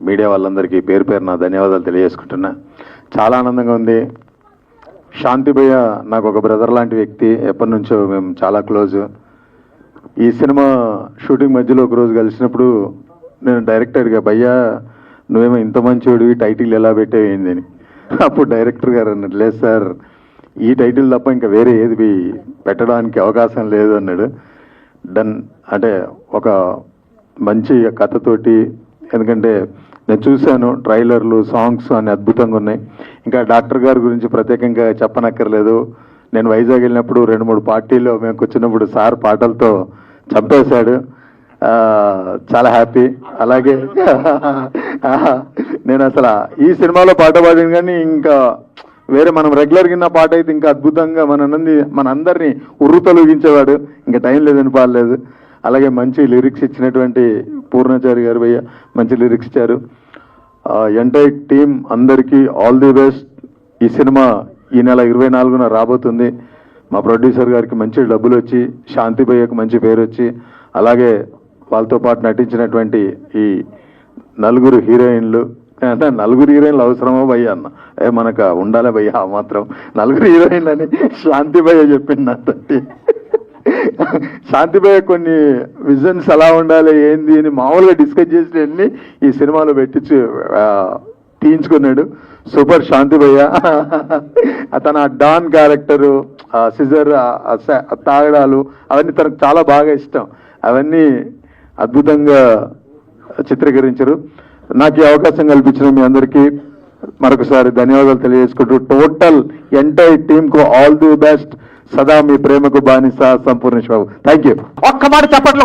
Media వాళ్ళందరికీ పేరు పేరు నా ధన్యవాదాలు తెలియజేసుకుంటున్నా. చాలా ఆనందంగా ఉంది. శాంతి భయ్య నాకు ఒక బ్రదర్ లాంటి వ్యక్తి. ఎప్పటి నుంచో మేము చాలా క్లోజ్ ఈ సినిమా షూటింగ్ మధ్యలో ఒక రోజు కలిసినప్పుడు నేను డైరెక్టర్గా భయ్యా నువ్వేమో ఇంత మంచివాడివి టైటిల్ ఎలా పెట్టేవేంది అని. అప్పుడు డైరెక్టర్ గారు అన్నాడు లేదు సార్ ఈ టైటిల్ తప్ప ఇంకా వేరే ఏది పెట్టడానికి అవకాశం లేదు అన్నాడు. డన్ అంటే ఒక మంచి కథతోటి ఎందుకంటే నేను చూశాను ట్రైలర్లు సాంగ్స్ అన్ని అద్భుతంగా ఉన్నాయి. ఇంకా డాక్టర్ గారి గురించి ప్రత్యేకంగా చెప్పనక్కర్లేదు. నేను వైజాగ్ వెళ్ళినప్పుడు రెండు మూడు పార్టీలో మేము కూర్చున్నప్పుడు సార్ పాటలతో చంపేశాడు. చాలా హ్యాపీ. అలాగే నేను అసలు ఈ సినిమాలో పాట పాడాను కానీ ఇంకా వేరే మనం రెగ్యులర్ కింద పాట అయితే ఇంకా అద్భుతంగా మన నంది మన అందరినీ ఉర్రు తొలగించేవాడు ఇంకా టైం లేదని పాడలేదు. అలాగే మంచి లిరిక్స్ ఇచ్చినటువంటి పూర్ణాచారి గారు భయ్య మంచి లిరిక్స్ ఇచ్చారు. ఎంటైర్ టీం అందరికీ ఆల్ ది బెస్ట్ ఈ సినిమా ఈ నెల ఇరవై నాలుగున రాబోతుంది. మా ప్రొడ్యూసర్ గారికి మంచి డబ్బులు వచ్చి శాంతి భయ్యకు మంచి పేరు వచ్చి అలాగే వాళ్ళతో పాటు నటించినటువంటి ఈ నలుగురు హీరోయిన్లు. అంటే నలుగురు హీరోయిన్లు అవసరమో భయ్య అన్న? ఏ మనకు ఉండాలి భయ్య ఆ మాత్రం? నలుగురు హీరోయిన్లు అని శాంతి భయ్య చెప్పింది నాతోటి శాంతి కొన్ని విజన్స్ ఎలా ఉండాలి ఏంది అని మామూలుగా డిస్కస్ చేసినవన్నీ ఈ సినిమాలో పెట్టించి తీయించుకున్నాడు. సూపర్ శాంతిభయ్య తన అతను డాన్ క్యారెక్టరు సిజర్ తాగడాలు అవన్నీ తనకు చాలా బాగా ఇష్టం. అవన్నీ అద్భుతంగా చిత్రీకరించారు. నాకు ఈ అవకాశం కల్పించిన మీ అందరికీ మరొకసారి ధన్యవాదాలు తెలియజేసుకుంటూ టోటల్ ఎంటైర్ టీమ్కు ఆల్ ది బెస్ట్. సదా మీ ప్రేమకు బానిస సంపూర్ణేష్ బాబు థ్యాంక్ యూ ఒక్క మాట చెప్పట్లు